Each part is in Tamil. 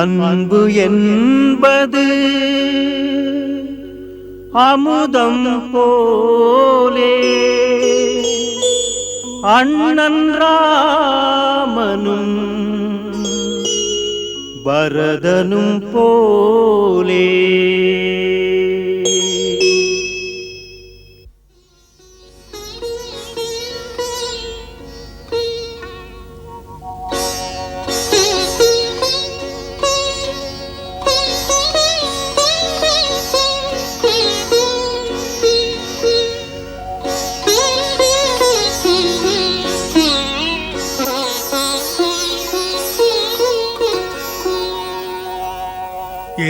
அன்பு என்பது அமுதம் போலே. அண்ணன் ராமனும் பரதனும் போலே.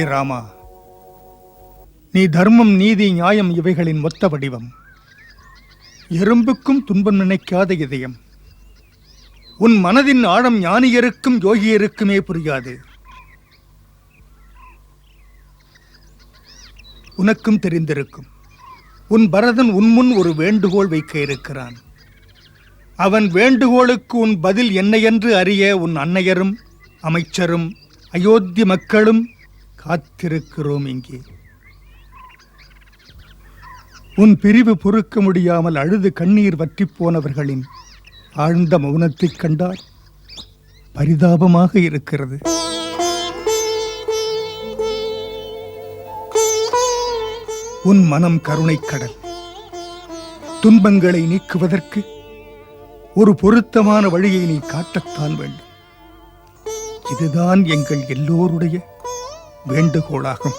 ராமா. நீ தர்மம் நீதி நியாயம் இவைகளின் மொத்த வடிவம். எறும்புக்கும் துன்பம் நினைக்காத இதயம். உன் மனதின் ஆழம் ஞானியருக்கும் யோகியருக்குமே புரியாது. உனக்கும் தெரிந்திருக்கும். உன் பரதன் உன் முன் ஒரு வேண்டுகோள் வைக்க இருக்கிறான். அவன் வேண்டுகோளுக்கு உன் பதில் என்ன என்று அறிய உன் அன்னையரும் அமைச்சரும் அயோத்தி மக்களும் காத்திருக்கிறோம் இங்கே. உன் பிரிவு பொறுக்க முடியாமல் அழுது கண்ணீர் வற்றி போனவர்களின் ஆழ்ந்த மௌனத்தைக் கண்டால் பரிதாபமாக இருக்கிறது. உன் மனம் கருணை கடல். துன்பங்களை நீக்குவதற்கு ஒரு பொருத்தமான வழியை நீ காட்டத்தான் வேண்டும். இதுதான் எங்கள் எல்லோருடைய வேண்டுகோளாகும்.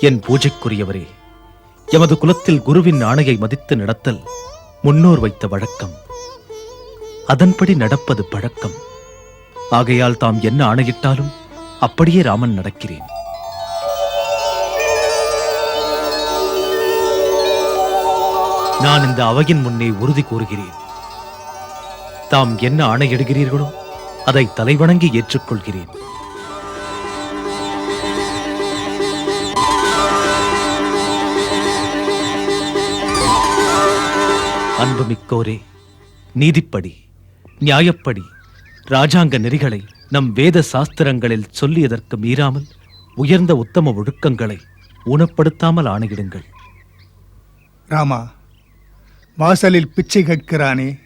என் பூஜைக்குரியவரே எமது குலத்தில் குருவின் ஆணையை மதித்து நடத்தல் முன்னோர் வைத்த வழக்கம். அதன்படி நடப்பது பழக்கம். ஆகையால் தாம் என்ன ஆணையிட்டாலும் அப்படியே ராமன் நடக்கிறேன். நான் இந்த அவையின் முன்னே உறுதி கூறுகிறேன். தாம் என்ன ஆணையிடுகிறீர்களோ அதை தலைவணங்கி ஏற்றுக்கொள்கிறேன். அன்புமிக்கோரே நீதிப்படி நியாயப்படி ராஜாங்க நெறிகளை நம் வேத சாஸ்திரங்களில் சொல்லியதற்கு மீறாமல் உயர்ந்த உத்தம ஒழுக்கங்களை ஊனப்படுத்தாமல் ஆணையிடுங்கள். ராமா வாசலில் பிச்சை கேட்கிறானே.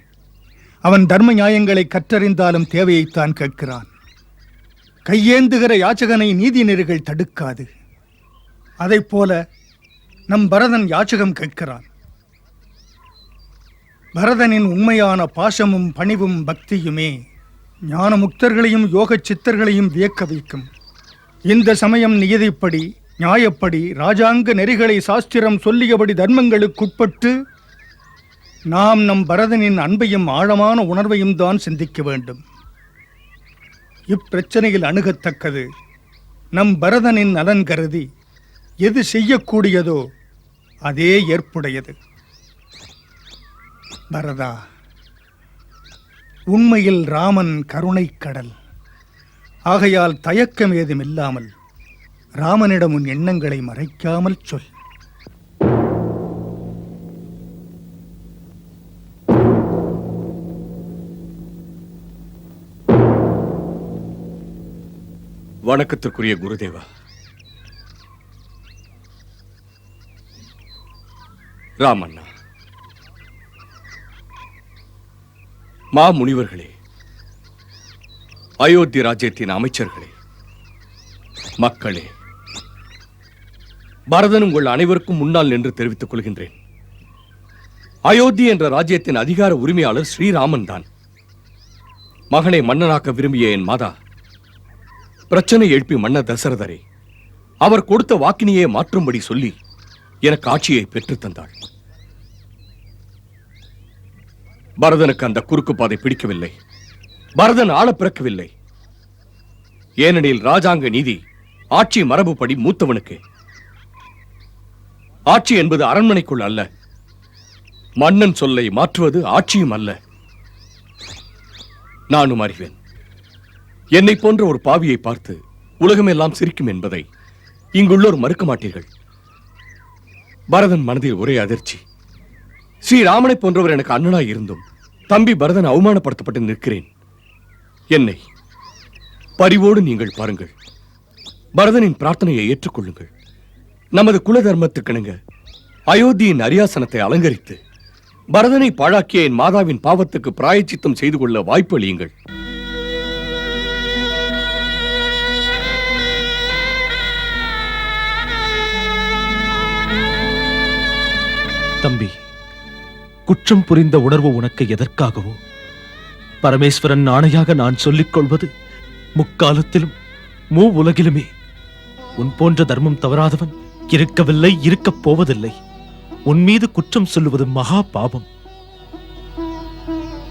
அவன் தர்ம நியாயங்களை கற்றறிந்தாலும் தேவையைத்தான் கேட்கிறான். கையேந்துகிற யாச்சகனை நீதி நெறிகள் தடுக்காது. அதைப் போல நம் பரதன் யாச்சகம் கேட்கிறான். பரதனின் உண்மையான பாசமும் பணிவும் பக்தியுமே. ஞான முக்தர்களையும் யோக சித்தர்களையும் வியக்க வைக்கும். இந்த சமயம் நியதிப்படி நியாயப்படி ராஜாங்க நெறிகளை சாஸ்திரம் சொல்லியபடி தர்மங்களுக்குட்பட்டு நாம் நம் பரதனின் அன்பையும் ஆழமான உணர்வையும் தான் சிந்திக்க வேண்டும். இப்பிரச்சனையில் அணுகத்தக்கது நம் பரதனின் நலன் கருதி எது செய்யக்கூடியதோ அதே ஏற்புடையது. பரதா உண்மையில் ராமன் கருணை கடல். ஆகையால் தயக்கம் ஏதும் இல்லாமல் ராமனிடம் உன் எண்ணங்களை மறைக்காமல் சொல். வணக்கத்திற்குரிய குருதேவா. ராமண்ணா மா முனிவர்களே அயோத்தி ராஜ்யத்தின் அமைச்சர்களே மக்களே பரதன் உங்கள் அனைவருக்கும் முன்னால் நின்று தெரிவித்துக் கொள்கின்றேன். அயோத்தி என்ற ராஜ்யத்தின் அதிகார உரிமையாளர் ஸ்ரீராமன் தான். மகனை மன்னனாக்க விரும்பிய என் மாதா பிரச்சனை எழுப்பி மன்னர் தசரதரை அவர் கொடுத்த வாக்கினையே மாற்றும்படி சொல்லி எனக்கு ஆட்சியை பெற்றுத்தந்தாள் பரதனுக்கு அந்த குறுக்கு பாதை பிடிக்கவில்லை. பரதன் ஆள பிறக்கவில்லை. ஏனெனில் ராஜாங்க நீதி ஆட்சி மரபுப்படி மூத்தவனுக்கு. ஆட்சி என்பது அரண்மனைக்குள் அல்ல. மன்னன் சொல்லை மாற்றுவது ஆட்சியும் அல்ல. நானும் அறிவேன். என்னை போன்ற ஒரு பாவியை பார்த்து உலகமெல்லாம் சிரிக்கும் என்பதை இங்குள்ளோர் மறுக்க மாட்டீர்கள். பரதன் மனதில் ஒரே அதிர்ச்சி. ஸ்ரீராமனை போன்றவர் எனக்கு அண்ணனாய் இருந்தும் தம்பி பரதன் அவமானப்படுத்தப்பட்டு நிற்கிறேன். என்னை பரிவோடு நீங்கள் பாருங்கள். பரதனின் பிரார்த்தனையை ஏற்றுக்கொள்ளுங்கள். நமது குல தர்மத்துக்கிணங்க அயோத்தியின் அரியாசனத்தை அலங்கரித்து பரதனை பாழாக்கிய என் மாதாவின் பாவத்துக்கு பிராயச்சித்தம் செய்து கொள்ள வாய்ப்பு அளியுங்கள் தம்பி குற்றம் புரிந்த உணர்வு உனக்கு எதற்காகவோ? பரமேஸ்வரன் ஆணையாக நான் சொல்லிக் கொள்வது முக்காலத்திலும் மூ உலகிலுமே. உன் போன்ற தர்மம் தவறாதவன் இருக்கவில்லை இருக்கப் போவதில்லை. உன் மீது குற்றம் சொல்லுவது மகா பாவம்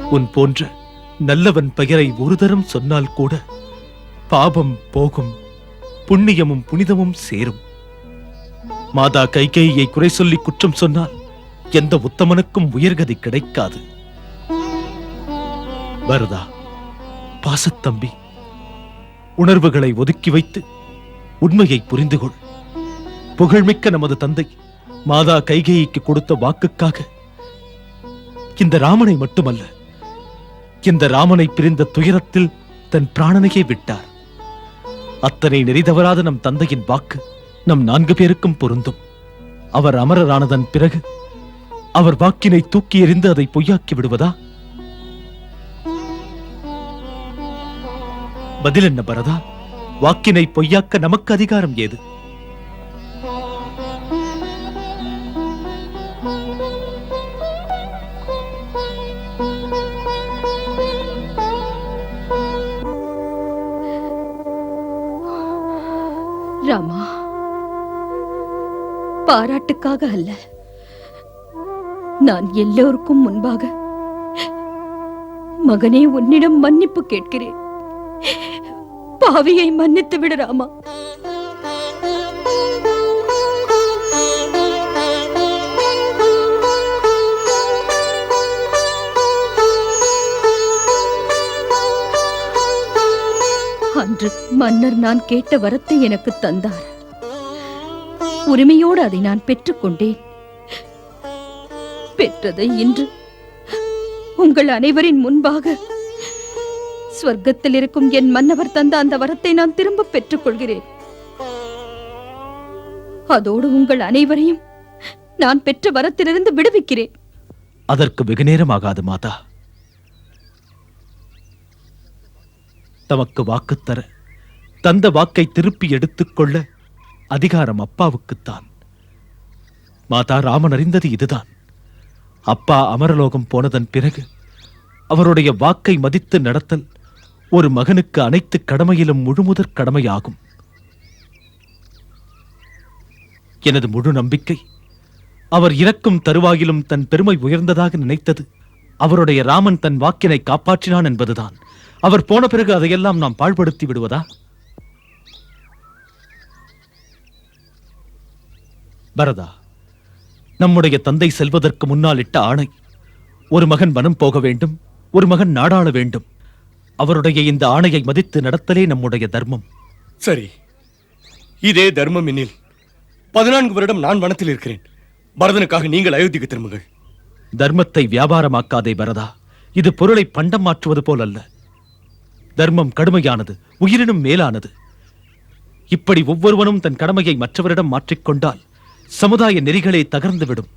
உன் போன்ற நல்லவன் பெயரை ஒரு தரம் சொன்னால் கூட பாபம் போகும் புண்ணியமும் புனிதமும் சேரும். மாதா கைகேயியை குறை சொல்லி குற்றம் சொன்னால் எந்த உத்தமனுக்கும் உயர்கதி கிடைக்காது. வரதா பாசத்தம்பி உணர்வுகளை ஒதுக்கி வைத்து உண்மையை புரிந்து கொள். புகழ்மிக்க நமது தந்தை மாதா கைகேயிக்கு கொடுத்த வாக்குக்காக இந்த ராமனை மட்டுமல்ல இந்த ராமனை பிரிந்த துயரத்தில் தன் பிராணனையே விட்டார். அத்தனை நெறிதவராத நம் தந்தையின் வாக்கு நம் நான்கு பேருக்கும் பொருந்தும். அவர் அமரரானதன் பிறகு அவர் வாக்கினை தூக்கி எறிந்து அதை பொய்யாக்கி விடுவதா? பதில் என்ன பரதா? வாக்கினை பொய்யாக்க நமக்கு அதிகாரம் ஏது? ராமா பாராட்டுக்காக அல்ல. நான் எல்லோருக்கும் முன்பாக மகனே உன்னிடம் மன்னிப்பு கேட்கிறேன். பாவியை மன்னித்து விடராமா அன்று மன்னர் நான் கேட்ட வரத்தை எனக்கு தந்தார். உரிமையோடு அதை நான் பெற்றுக்கொண்டேன். பெற்றதை இன்று. உங்கள் அனைவரின் முன்பாக ஸ்வர்க்கத்தில் இருக்கும் என் மன்னவர் தந்த அந்த வரத்தை நான் திரும்ப பெற்றுக்கொள்கிறேன். அதோடு உங்கள் அனைவரையும் நான் பெற்ற வரத்திலிருந்து விடுவிக்கிறேன். அதற்கு வெகு நேரமாகாது மாதா. தமக்கு வாக்குத்தர தந்த வாக்கை திருப்பி எடுத்துக்கொள்ள அதிகாரம் அப்பாவுக்குத்தான். மாதா ராமன் அறிந்தது இதுதான். அப்பா அமரலோகம் போனதன் பிறகு அவருடைய வாக்கை மதித்து நடத்தல் ஒரு மகனுக்கு அனைத்து கடமையிலும் முழுமுதற் கடமையாகும். எனது முழு நம்பிக்கை அவர் இறக்கும் தருவாயிலும் தன் பெருமை உயர்ந்ததாக நினைத்தது. அவருடைய ராமன் தன் வாக்கினை காப்பாற்றினான் என்பதுதான். அவர் போன பிறகு அதையெல்லாம் நாம் பாழ்படுத்தி விடுவதா? பரதா நம்முடைய தந்தை செல்வதற்கு முன்னால் இட்ட ஆணை. ஒரு மகன் வனம் போக வேண்டும் ஒரு மகன் நாடாள வேண்டும். அவருடைய இந்த ஆணையை மதித்து நடத்தலே நம்முடைய தர்மம். சரி. இதே தர்மம் எனில் பதினான்கு வருடம் நான் வனத்தில் இருக்கிறேன். பரதனுக்காக நீங்கள் அயோத்திக்கு திரும்புங்கள். தர்மத்தை வியாபாரமாக்காதே பரதா. இது பொருளை பண்டம் மாற்றுவது போல் அல்ல தர்மம் கடுமையானது உயிரினும் மேலானது. இப்படி ஒவ்வொருவனும் தன் கடமையை மற்றவரிடம் மாற்றிக்கொண்டால் சமுதாய நெறிகளே தகர்ந்துவிடும்.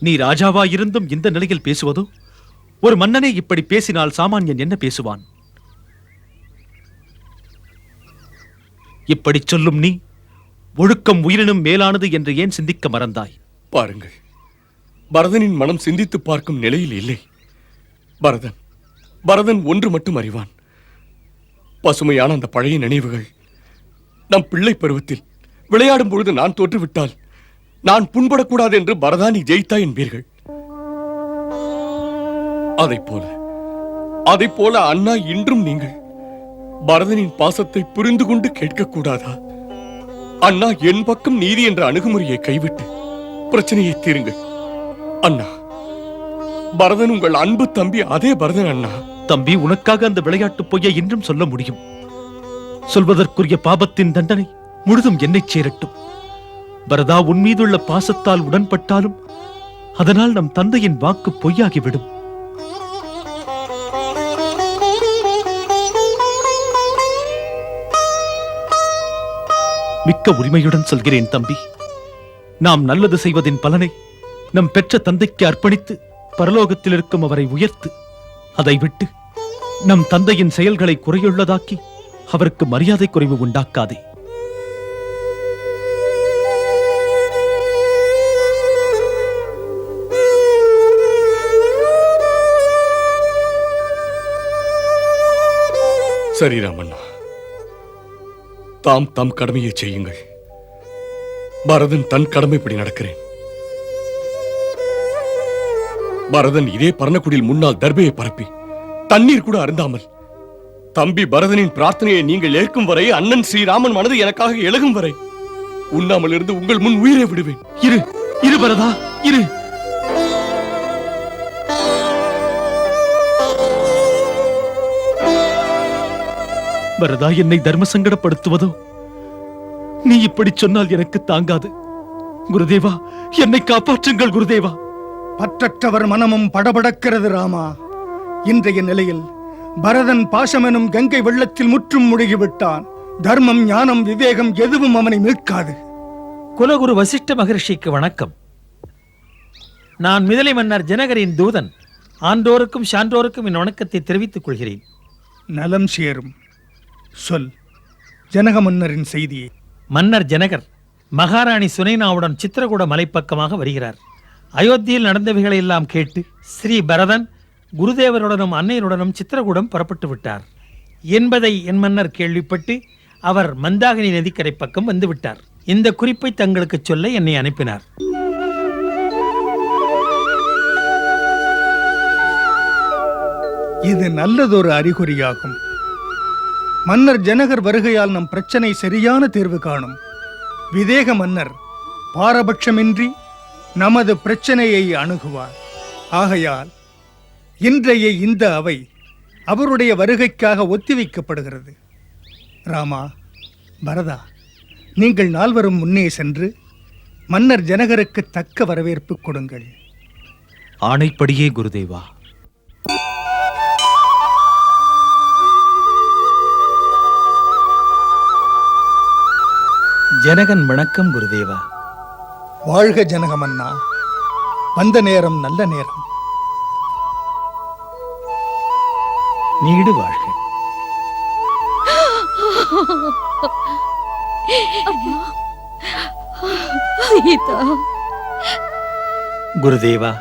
நீ ராஜாவாயிருந்தும் இந்த நிலையில் பேசுவதோ? ஒரு மன்னனே இப்படி பேசினால் சாமானியன் என்ன பேசுவான்? இப்படிச் சொல்லும் நீ ஒழுக்கம் உயிரினும் மேலானது என்று ஏன் சிந்திக்க மறந்தாய்? பாருங்கள். பரதனின் மனம் சிந்தித்து பார்க்கும் நிலையில் இல்லை. பரதன் பரதன் ஒன்று மட்டும் அறிவான். பசுமையான அந்த பழைய நினைவுகள். நம் பிள்ளை பருவத்தில் விளையாடும் பொழுது நான் தோற்றுவிட்டால் நான் புண்படக்கூடாது என்று பரதானி ஜெயித்தா என்பீர்கள் அதை போல அதை போல அண்ணா இன்றும் நீங்கள் பரதனின் பாசத்தை புரிந்து கொண்டு கேட்கக்கூடாதா? அண்ணா என் பக்கம் நீதி என்ற அணுகுமுறையை கைவிட்டு பிரச்சனையை தீருங்கள். அண்ணா பரதன் உங்கள் அன்பு தம்பி அதே பரதன் அண்ணா. தம்பி உனக்காக அந்த விளையாட்டு பொய்யை இன்றும் சொல்ல முடியும். சொல்வதற்குரிய பாபத்தின் தண்டனை முழுதும் என்னை சேரட்டும். பரதா உன் மீதுள்ள பாசத்தால் உடன்பட்டாலும் அதனால் நம் தந்தையின் வாக்கு பொய்யாகிவிடும். மிக்க உரிமையுடன் சொல்கிறேன் தம்பி. நாம் நல்லது செய்வதின் பலனை நம் பெற்ற தந்தைக்கு அர்ப்பணித்து பரலோகத்தில் இருக்கும் அவரை உயர்த்து அதை விட்டு நம் தந்தையின் செயல்களை குறையுள்ளதாக்கி அவருக்கு மரியாதை குறைவு உண்டாக்காதே. சரி ராமண்ணா. தாம் தம் கடமையை செய்யுங்கள். பரதன் தன் கடமைப்படி நடக்கிறேன். பரதன் இதே பரணக்குடியில் முன்னால் தர்பையை பரப்பி தண்ணீர் கூட அருந்தாமல் தம்பி பரதனின் பிரார்த்தனையை நீங்கள் ஏற்கும் வரை அண்ணன் ஸ்ரீராமன் மனது எனக்காக எழுகும் வரை உண்ணாமல் இருந்து உங்கள் முன் உயிரை விடுவேன். இரு இரு பரதா இரு. பரதா என்னை தர்ம சங்கடப்படுத்துவதோ? நீ இப்படி சொன்னால் எனக்கு தாங்காது. குருதேவா என்னை காப்பாற்றுங்கள் குருதேவா. பற்றற்றவர் மனமும் படபடக்கிறது ராமா. இன்றைய நிலையில் பரதன் பாசமெனும் கங்கை வெள்ளத்தில் முற்றும் முழுகிவிட்டான். தர்மம் ஞானம் விவேகம் எதுவும் அவனை மீட்காது. குலகுரு வசிஷ்ட மகரிஷிக்கு வணக்கம். நான் மிதிலை மன்னர் ஜனகரின் தூதன். ஆண்டோருக்கும் சான்றோருக்கும் என் வணக்கத்தை தெரிவித்துக் கொள்கிறேன். நலம் சேரும். சொல். ஜனக மன்னரின் செய்தியை. மன்னர் ஜனகர் மகாராணி சுனைனாவுடன் சித்திரகூட மலைப்பக்கமாக வருகிறார். அயோத்தியில் நடந்தவைகளை எல்லாம் கேட்டு ஸ்ரீ பரதன் குருதேவருடனும் அன்னையருடனும் சித்திரகூடம் புறப்பட்டு விட்டார். என்பதை என் மன்னர் கேள்விப்பட்டு அவர் மந்தாகினி நதிக்கரை பக்கம் வந்து விட்டார். இந்த குறிப்பை தங்களுக்கு சொல்ல என்னை அனுப்பினார். இது நல்லதொரு அறிகுறியாகும். மன்னர் ஜனகர் வருகையால் நம் பிரச்சனை சரியான தீர்வு காணும். விதேக மன்னர் பாரபட்சமின்றி நமது பிரச்சனையை அணுகுவார். ஆகையால் இன்றைய இந்த அவை அவருடைய வருகைக்காக ஒத்திவைக்கப்படுகிறது. ராமா பரதா நீங்கள் நால்வரும் முன்னே சென்று மன்னர் ஜனகருக்கு தக்க வரவேற்பு கொடுங்கள். ஆணைப்படியே குருதேவா. ஜனகன் வணக்கம் குருதேவா. வாழ்க ஜனகமன்னா வந்த நேரம் நல்ல நேரம். நீடு வாழ்க. குருதேவா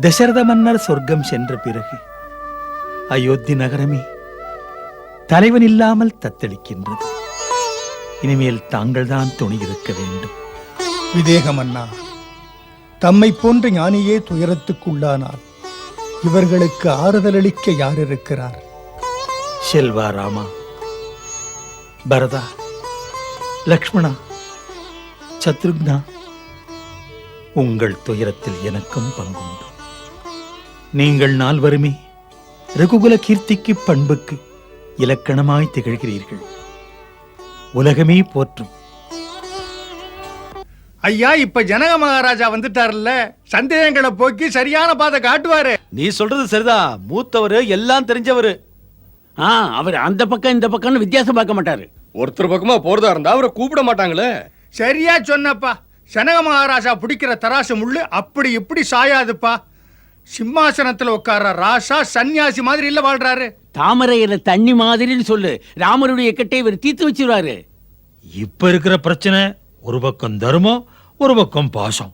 தசரத மன்னர் சொர்க்கம் சென்ற பிறகு அயோத்தி நகரமே தலைவன் இல்லாமல் தத்தளிக்கின்றது. இனிமேல் தாங்கள்தான் துணை இருக்க வேண்டும். விதேகமன்னா தம்மை போன்ற ஞானியே துயரத்துக்குள்ளானால் இவர்களுக்கு ஆறுதலளிக்க யார் இருக்கிறார் செல்வா ராமா பரதா லக்ஷ்மணா சத்ருக்னா உங்கள் துயரத்தில் எனக்கும் பங்குண்டு. நீங்கள் நால்வருமே ரகுகுல கீர்த்திக்கு பண்புக்கு இலக்கணமாய் திகழ்கிறீர்கள். உலகமே போற்றும். ஐயா இப்ப ஜனக மகாராஜா வந்துட்டார்ல சந்தேகங்களை போக்கி சரியான பாதை காட்டுவாரு. நீ சொல்றது சரிதான் மூத்தவரு எல்லாம் தெரிஞ்சவரு. ஆ அவர் அந்த பக்கம் இந்த பக்கம்னு வித்தியாசம் பார்க்க மாட்டாரு. ஒருத்தர் பக்கமா போறதா இருந்தா அவரை கூப்பிட மாட்டாங்களே. சரியா சொன்னப்பா. ஜனக மகாராஜா பிடிக்கிற தராசு முள்ளு அப்படி இப்படி சாயாதுப்பா. சிம்மாசனத்துல உட்கார்ற ராசா சன்னியாசி மாதிரி இல்ல வாழ்றாரு தாமரையில தண்ணி மாதிரின்னு சொல்லு. ராமருடைய கட்டை இவர் தீர்த்து வச்சிருவாரு. இப்ப இருக்கிற பிரச்சனை ஒரு பக்கம் தர்மம் ஒரு பக்கம் பாசம்.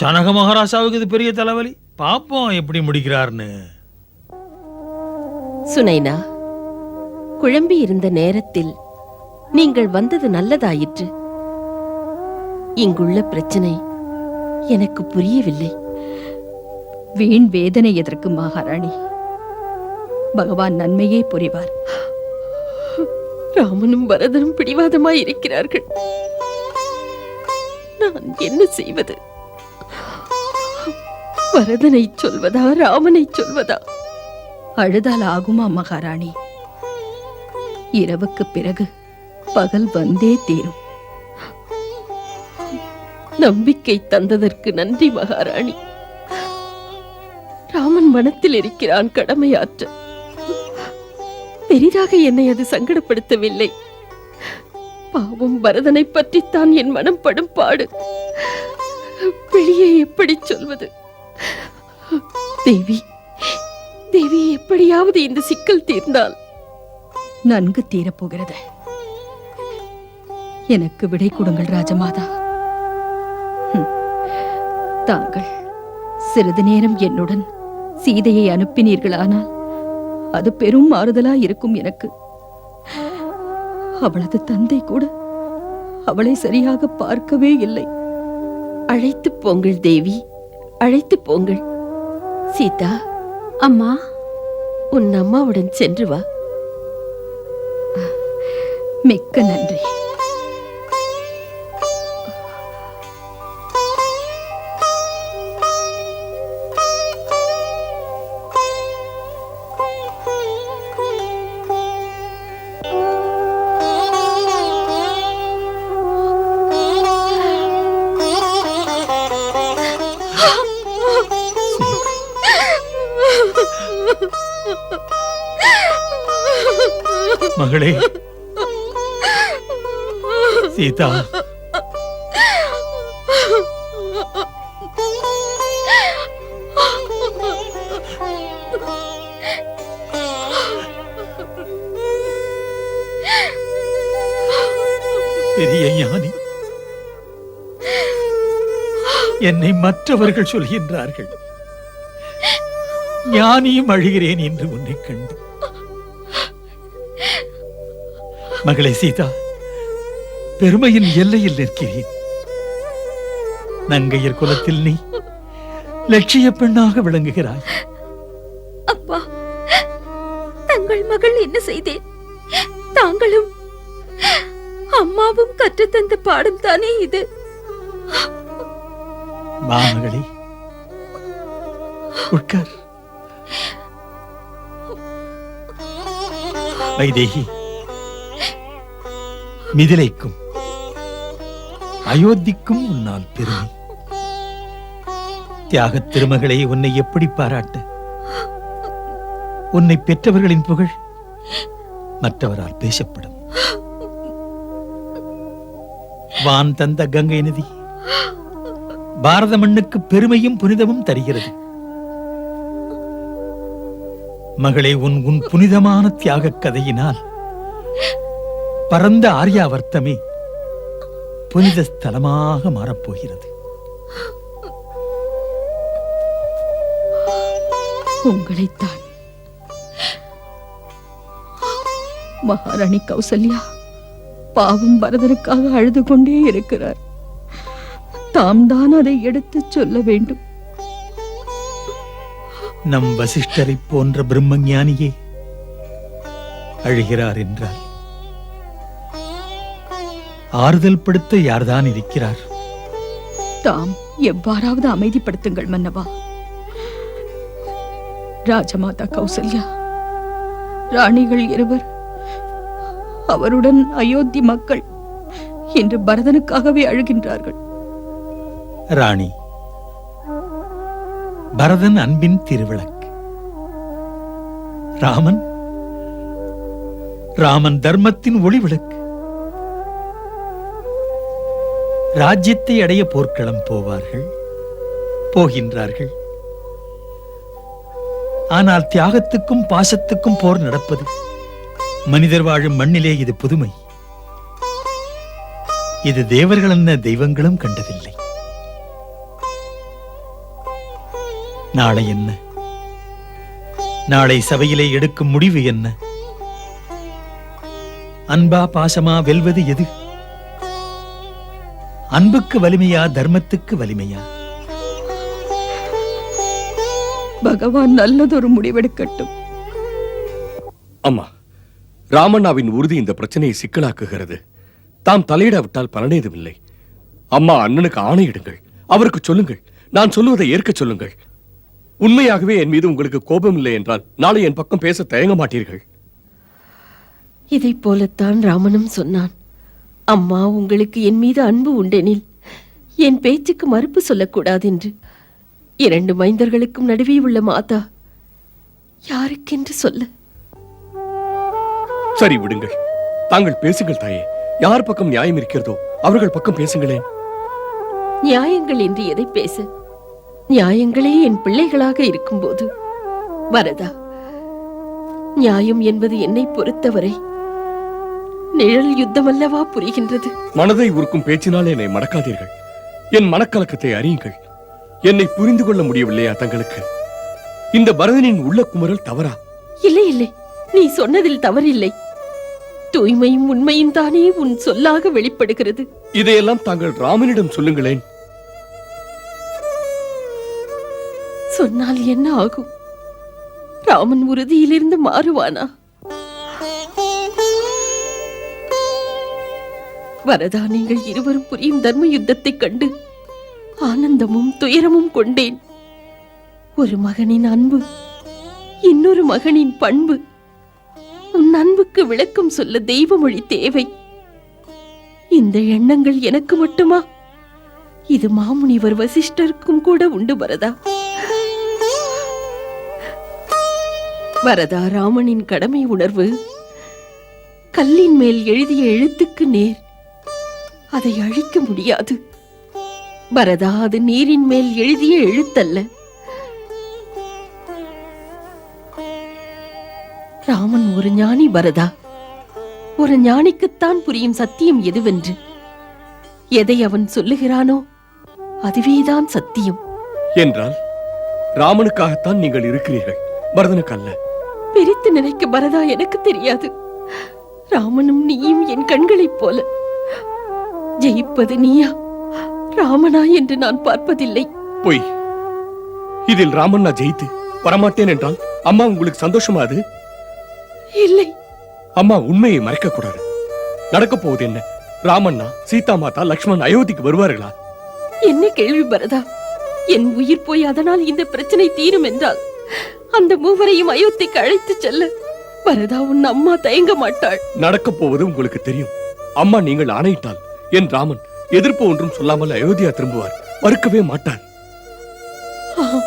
சனக மகாராஜாவுக்கு இது பெரிய தலைவலி. பாப்போம் எப்படி முடிக்கிறார்னு. சுனைனா குழம்பி இருந்த நேரத்தில் நீங்கள் வந்தது நல்லதாயிற்று. இங்குள்ள பிரச்சனை எனக்கு புரியவில்லை. வீண் வேதனை எதற்கு மகாராணி? பகவான் நன்மையே புரிவார். ராமனும் பரதனும் பிடிவாதமாய் இருக்கிறார்கள். நான் என்ன செய்வது? பரதனை சொல்வதா ராமனை சொல்வதா? அழுதால் ஆகுமா மகாராணி? இரவுக்கு பிறகு பகல் வந்தே தீரும். நம்பிக்கை தந்ததற்கு நன்றி மகாராணி. ராமன் மனத்தில் இருக்கிறான் கடமையாற்ற. பெரிதாக என்னை அது சங்கடப்படுத்தவில்லை. பாவம் பரதனை பற்றித்தான் என் மனம் படும் பாடு. வெளியே எப்படி சொல்வது? தேவி தேவி எப்படியாவது இந்த சிக்கல் தீர்ந்தால்? நன்கு தீரப்போகிறது எனக்கு விடை கொடுங்கள் ராஜமாதா. தாங்கள் சிறிது நேரம் என்னுடன் சீதையை அனுப்பினீர்களானால் அது பெரும் மாறுதலா இருக்கும் எனக்கு. அவளது தந்தை கூட அவளை சரியாக பார்க்கவே இல்லை. அழைத்து போங்கள் தேவி. அழைத்து போங்கள். சீதா அம்மா உன் அம்மாவுடன் சென்று வா. மிக்க நன்றி. சீதா. பெரிய ஞானி. என்னை மற்றவர்கள் சொல்கின்றார்கள். ஞானியும் அழுகிறேன் என்று உன்னை கண்டு. மகளே சீதா பெருமையின் எல்லையில் நிற்கிறேன். நங்கையர் குலத்தில் நீ லட்சிய பெண்ணாக விளங்குகிறாய். அப்பா தங்கள் மகள் என்ன செய்தேன்? தாங்களும் அம்மாவும் கற்றுத்தந்த பாடம் தானே இது? வா மகளே உட்கார். வைதேகி மிதிலைக்கும். அயோத்திக்கும் உன்னால் பெருமை. தியாகத் திருமகளே உன்னை எப்படி பாராட்ட? உன்னை பெற்றவர்களின் புகழ் மற்றவரால் பேசப்படும். வான் தந்த கங்கை நதி பாரத மண்ணுக்கு பெருமையும் புனிதமும் தருகிறது. மகளே உன் உன் புனிதமான தியாகக் கதையினால் பரந்த ஆர்யாவர்த்தமே புனித ஸ்தலமாக மாறப்போகிறது. உங்களைத்தான். மகாராணி கௌசல்யா பாவம் பரதனுக்காக அழுது கொண்டே இருக்கிறார். தாம் தான் அதை எடுத்துச் சொல்ல வேண்டும். நம் வசிஷ்டரைப் போன்ற பிரம்மஞானியே அழுகிறார் என்றார் ஆறுதல் படுத்த யார்தான் இருக்கிறார்? தாம் எவ்வாறாவது அமைதிப்படுத்துங்கள் மன்னவா. ராஜமாதா கௌசல்யா ராணிகள் இருவர் அவருடன் அயோத்தி மக்கள் இன்று பரதனுக்காகவே அழுகின்றார்கள். ராணி பரதன் அன்பின் திருவிளக்கு. ராமன் ராமன் தர்மத்தின் ஒளி ராஜ்யத்தை அடைய போர்க்களம் போவார்கள் போகின்றார்கள். ஆனால் தியாகத்துக்கும் பாசத்துக்கும் போர் நடப்பது மனிதர் வாழும் மண்ணிலே இது புதுமை. இது தேவர்கள் என்ன தெய்வங்களும் கண்டதில்லை. நாளை என்ன? நாளை சபையிலே எடுக்கும் முடிவு என்ன? அன்பா பாசமா வெல்வது எது? அன்புக்கு வலிமையா தர்மத்துக்கு வலிமையா? பகவான் நல்லதொரு முடிவெடுக்கட்டும். அம்மா ராமண்ணாவின் உறுதி இந்த பிரச்சனையை சிக்கலாக்குகிறது. தாம் தலையிடாவிட்டால் பலனேதுமில்லை அம்மா அண்ணனுக்கு ஆணையிடுங்கள். அவருக்கு சொல்லுங்கள். நான் சொல்லுவதை ஏற்கச் சொல்லுங்கள். உண்மையாகவே என் மீது உங்களுக்கு கோபம் இல்லை என்றால் நாளை என் பக்கம் பேச தயங்க மாட்டீர்கள். இதைப் போலத்தான் ராமனும் சொன்னான். அம்மா உங்களுக்கு என் மீது அன்பு உண்டெனில் என் பேச்சுக்கு மறுப்பு சொல்லக்கூடாதென்று. இரண்டு மைந்தர்களுக்கும் நடுவே உள்ள மாதா யாருக்கென்று சொல்ல? சரி விடுங்கள். தாங்கள் பேசுங்கள் தாயே. யார் பக்கம் நியாயம் இருக்கிறதோ அவர்கள் பக்கம் பேசுங்களேன். நியாயங்கள் என்று எதை பேச? நியாயங்களே என் பிள்ளைகளாக இருக்கும்போது வரதா? நியாயம் என்பது என்னை பொறுத்தவரை நிழல் யுத்தமல்லவா புரிகின்றது? மனதை உருக்கும் பேச்சினால் என்னை மடக்காதீர்கள் என் மனக்கலக்கத்தை அறியுங்கள். என்னை புரிந்து கொள்ள முடியவில்லையா தங்களுக்கு? இந்த பரதனின் உள்ள குமரல் தவறா? இல்லை இல்லை. நீ சொன்னதில் தவறில்லை. தூய்மையும் உண்மையும் தானே உன் சொல்லாக வெளிப்படுகிறது. இதையெல்லாம் தாங்கள் ராமனிடம் சொல்லுங்களேன். சொன்னால் என்ன ஆகும்? ராமன் உறுதியிலிருந்து மாறுவானா? வரதா நீங்கள் இருவரும் புரியும் தர்ம யுத்தத்தைக் கண்டு ஆனந்தமும் துயரமும் கொண்டேன். ஒரு மகனின் அன்பு இன்னொரு மகனின் பண்பு உன் அன்புக்கு விளக்கம் சொல்ல தெய்வமொழி தேவை. இந்த எண்ணங்கள் எனக்கு மட்டுமா? இது மாமுனிவர் வசிஷ்டருக்கும் கூட உண்டு வரதா? வரதா ராமனின் கடமை உணர்வு கல்லின் மேல் எழுதிய எழுத்துக்கு நேர். அதை அழிக்க முடியாது. பரதா அது நீரின் மேல் எழுதிய எழுத்தல்ல. ராமன் ஒரு ஞானி பரதா. ஒரு ஞானிக்குத்தான் புரியும் சத்தியம் எதுவென்று. எதை அவன் சொல்லுகிறானோ அதுவேதான் சத்தியம். என்றால் ராமனுக்காகத்தான் நீங்கள் இருக்கிறீர்கள். பரதனுக்கு அல்ல பிரித்து நினைக்க பரதா எனக்கு தெரியாது. ராமனும் நீயும் என் கண்களைப் போல. ஜெயிப்பது நீயா? ராமனா என்று நான் பார்ப்பதில்லை. பொய். இதில் ராமண்ணா ஜெயித்து வரமாட்டேன் என்றால் அம்மா உங்களுக்கு சந்தோஷமா அது? இல்லை. அம்மா உண்மையை மறைக்க கூடாது நடக்க போவது என்ன? ராமண்ணா சீதா மாதா லக்ஷ்மண் அயோத்திக்கு வருவார்களா? என்ன கேள்வி பரதா? என் உயிர் போய் அதனால் இந்த பிரச்சனை தீரும் என்றால் அந்த மூவரையும் அயோத்திக்கு அழைத்துச் செல்ல பரதா உன் அம்மா தயங்க மாட்டாள். நடக்க போவது உங்களுக்கு தெரியும். அம்மா நீங்கள் ஆணையிட்டால் என் ராமன் எதிர்ப்பு ஒன்றும் சொல்லாமல் அயோத்தியா திரும்புவார். மறுக்கவே மாட்டார். ஆ,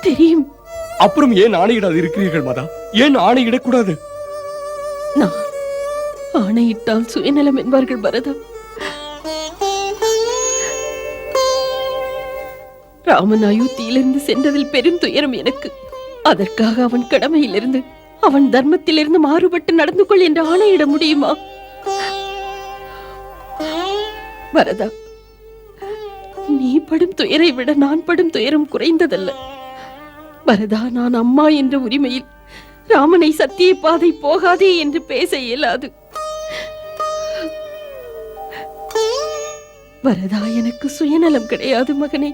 தெரியும். அப்புறம் ஏன் ஆணையிடாது இருக்கிறீர்கள் மாதா? ஏன் ஆணையிடக்கூடாது? நான் ஆணையிட்டால் சுயநலம் என்பார்கள் பரதா. ராமன் அயோத்தியிலிருந்து சென்றதில் பெரும் துயரம் எனக்கு. அதற்காக அவன் கடமையிலிருந்து அவன் தர்மத்திலிருந்து மாறுபட்டு நடந்து கொள் என்று ஆணையிட முடியுமா? வரதா? நீ படும் துயரை விட நான் படும் துயரம் குறைந்ததல்ல. வரதா நான் அம்மா என்ற உரிமையில் ராமனை சத்திய பாதை போகாதே என்று பேச இயலாது. வரதா எனக்கு சுயநலம் கிடையாது மகனே.